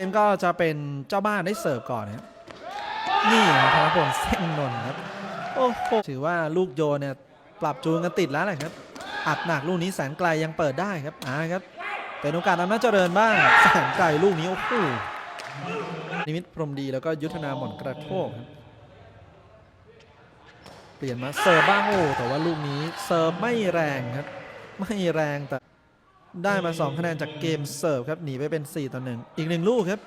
เกมก็จะเป็นเจ้าบ้านได้เสิร์ฟก่อนนะครับนี่ครับธนพลเส้นนนครับโอ้โหถือว่าลูกโยนเนี่ยปรับจูนกันติดแล้วแหละครับ อัดหนักลูกนี้แสนไกลยังเปิดได้ครับอ่าครับเป็นโอกาสอำนาจเจริญบ้างแสนไกลลูกนี้โอ้โหนิมิตพรมดีแล้วก็ยุทธนาหม่อนกระโทกครับเปลี่ยนมาเสิร์ฟบ้างโอ้แต่ว่าลูกนี้เสิร์ฟไม่แรงครับ ไม่แรงแต่ ได้มา 2 คะแนนจากเกมเสิร์ฟครับหนีไปเป็น 4 ต่อ 1 อีกหนึ่งลูกครับ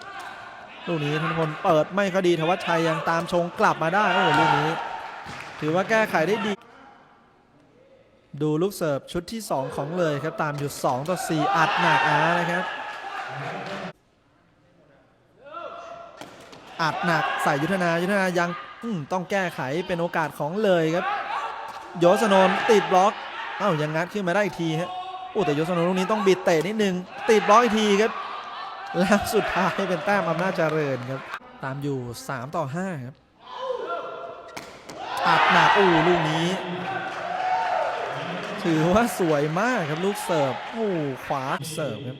ลูกนี้ธนพลเปิดไม่คดีทวัชชัยยังตามชงกลับมาได้โอ้ลูกนี้ ถือว่าแก้ไขได้ดี ดูลูกเสิร์ฟชุดที่ 2 ของเลยครับ ตามอยู่ 2 ต่อ 4 อัดหนักอานะครับอัดหนักใส่ยุทธนายุทธนายังต้องแก้ไขเป็นโอกาสของเลยครับ โยสนน์ติดบล็อก เอ้ายังงัดขึ้นมาได้อีกทีฮะ โอ้แต่ยสนนลูกนี้ต้องบิดเตะนิดนึง ติดบล็อกอีกทีครับ แล้วสุดท้ายเป็นแต้มอำนาจเจริญครับ ตามอยู่ 3 ต่อ 5 ครับอัดหนักอู้ลูกนี้ ถือว่าสวยมากครับลูกเสิร์ฟโอ้ขวาเสิร์ฟครับ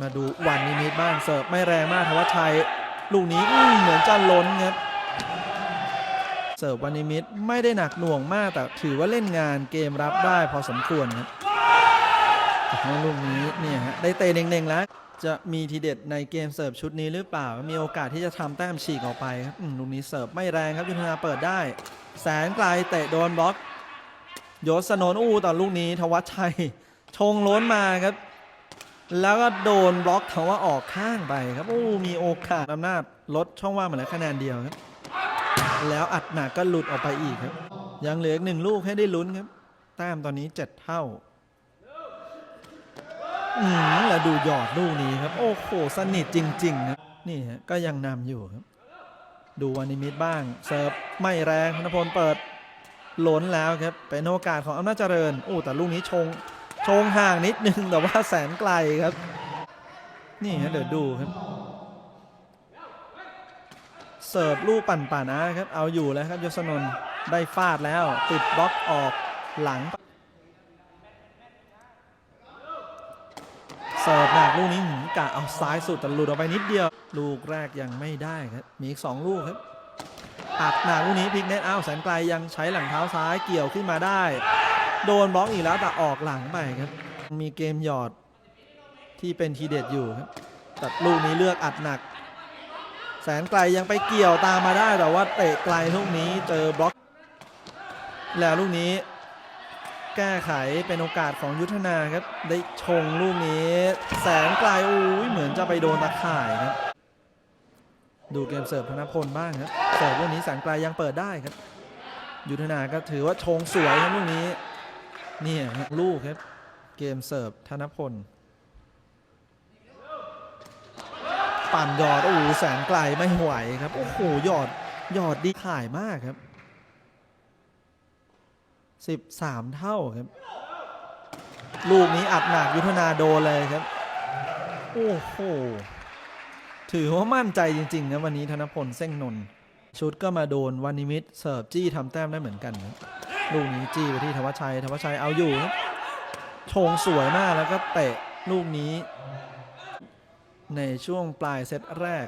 มาดูวันนิมิตบ้างเสิร์ฟไม่แรงมากทวัชชัย ลูกนี้เหมือนจะล้นครับ เสิร์ฟวันนิมิตไม่ได้หนักหน่วงมากแต่ถือว่าเล่นงานเกมรับได้พอสมควรครับแล้วลูกนี้เนี่ยฮะได้เตะเน่งๆแล้ว จะมีทีเด็ดในเกมเสิร์ฟชุดนี้หรือเปล่า มีโอกาสที่จะทำแต้มฉีกออกไปครับลูกนี้เสิร์ฟไม่แรงครับยุทธนาเปิดได้ แสนไกลเตะโดนบล็อกโยสนนอู้ต่อลูกนี้ทวัชชัยชงล้นมาครับ แล้วก็โดนบล็อกเขาว่าออกข้างไปครับโอ้มีโอกาสอำนาจลดช่องว่างมาเหลือคะแนนเดียวครับ แล้วอัดหนักก็หลุดออกไปอีกครับ ยังเหลืออีกหนึ่งลูกให้ได้ลุ้นครับ แต้มตอนนี้7เท่าอืมแล้วดูหยอดลูกนี้ครับ โอ้โหสนิทจริงๆครับนี่ฮะก็ยังนำอยู่ครับ ดูวานิมิตบ้างเสิร์ฟไม่แรงธนพลเปิดหล้นแล้วครับเป็นโอกาสของอำนาจเจริญโอ้แต่ลูกนี้ชง ชงห่างนิดนึงแต่ว่าแสนไกลครับ นี่ฮะเดี๋ยวดูครับ เสิร์ฟลูกปั่นป่านะครับ เอาอยู่แล้วครับยศนนท์ได้ฟาดแล้ว ติดบล็อกออกหลัง เสิร์ฟหนักลูกนี้หืกะเอาซ้ายสุดแต่หลุดออกไปนิดเดียว ลูกแรกยังไม่ได้ครับ มีอีกสองลูกครับอัดหนักลูกนี้พลิกเน็ตเอาแสนไกลยังใช้หลังเท้าซ้ายเกี่ยวขึ้นมาได้ โดนบล็อกอีกแล้วแต่ออกหลังไปครับ มีเกมหยอดที่เป็นทีเด็ดอยู่ครับแต่ลูกนี้เลือกอัดหนัก แสนไกลยังไปเกี่ยวตามมาได้แต่ว่าเตะไกลลูกนี้เจอบล็อก แล้วลูกนี้ แก้ไขเป็นโอกาสของยุทธนาครับ ได้ชงลูกนี้ แสนไกลอุ้ยเหมือนจะไปโดนตะข่ายครับ ดูเกมเสิร์ฟธนพลบ้างครับเสิร์ฟลูกนี้แสนไกลยังเปิดได้ครับ ยุทธนาก็ถือว่าชงสวยครับลูกนี้เนี่ยลูกครับ เกมเสิร์ฟธนพล ปั่นหยอด โอ้โหแสนไกลไม่ไหวครับ โอ้โหหยอดหยอดดีข่ายมากครับ 13 เท่าครับ ลูกนี้อัดหนักยุทธนาโดนเลยครับ โอ้โห ถือว่ามั่นใจจริงๆนะวันนี้ธนพลเส้งนนท์ชุดก็มาโดนวานิมิตเสิร์ฟจี้ทำแต้มได้เหมือนกันครับลูกนี้จี้ไปที่ธวัชชัยธวัชชัยเอาอยู่ครับโชงสวยมากแล้วก็เตะลูกนี้ ในช่วงปลายเซตแรก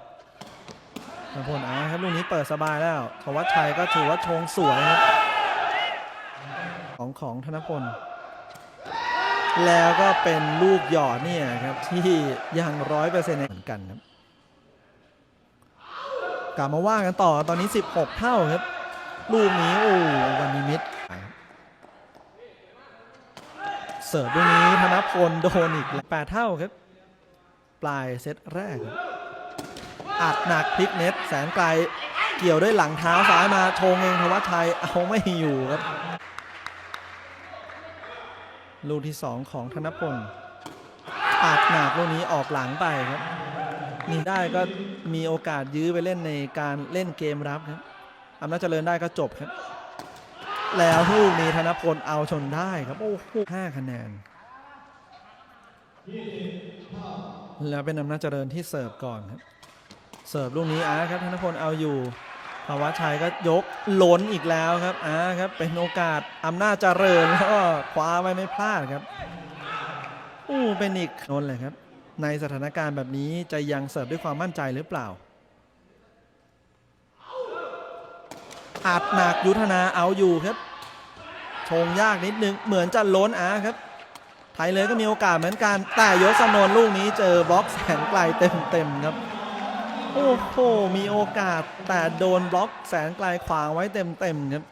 ธนพลอาครับลูกนี้เปิดสบายแล้วธวัชชัยก็ถือว่าชงสวยครับของของธนพล แล้วก็เป็นลูกหยอดเนี่ยครับที่ยังร้อยเปอร์เซ็นต์เหมือนกันครับกลับมาว่ากันต่อตอนนี้ 16 เท่าครับ ลูกนี้โอ้วันนิมิตเสิร์ฟลูกนี้ธนพลโดนอีกแปดเท่าครับ ปลายเซตแรกอัดหนักพลิกเน็ตแสนไกลเกี่ยวด้วยหลังเท้าซ้ายมาโชงเองธวัชชัยเอาไม่อยู่ครับ ลูกที่ 2 ของธนพลอัดหนักลูกนี้ออกหลังไปครับนี่ได้ก็มีโอกาสยื้อไปเล่นในการเล่นเกมรับครับอำนาจเจริญได้ก็จบครับ แล้วลูกนี้ธนพลเอาชนได้ครับ โอ้โหห้าคะแนน แล้วเป็นอำนาจเจริญที่เสิร์ฟก่อนครับเสิร์ฟลูกนี้อาร์ครับธนพลเอาอยู่ภาวะชัยก็ยกล้นอีกแล้วครับอาร์ครับเป็นโอกาสอำนาจเจริญแล้วก็คว้าไว้ไม่พลาดครับอู้เป็นอีกนนท์เลยครับ ในสถานการณ์แบบนี้จะยังเสิร์ฟด้วยความมั่นใจหรือเปล่าอัดหนักยุทธนาเอาอยู่ครับชงยากนิดนึงเหมือนจะล้นอาครับ ไทยเลยก็มีโอกาสเหมือนกัน แต่ยศนนลูกนี้เจอบล็อกแสนไกลเต็มๆครับ โอ้โหมีโอกาสแต่โดนบล็อกแสนไกลขวางไว้เต็มๆครับ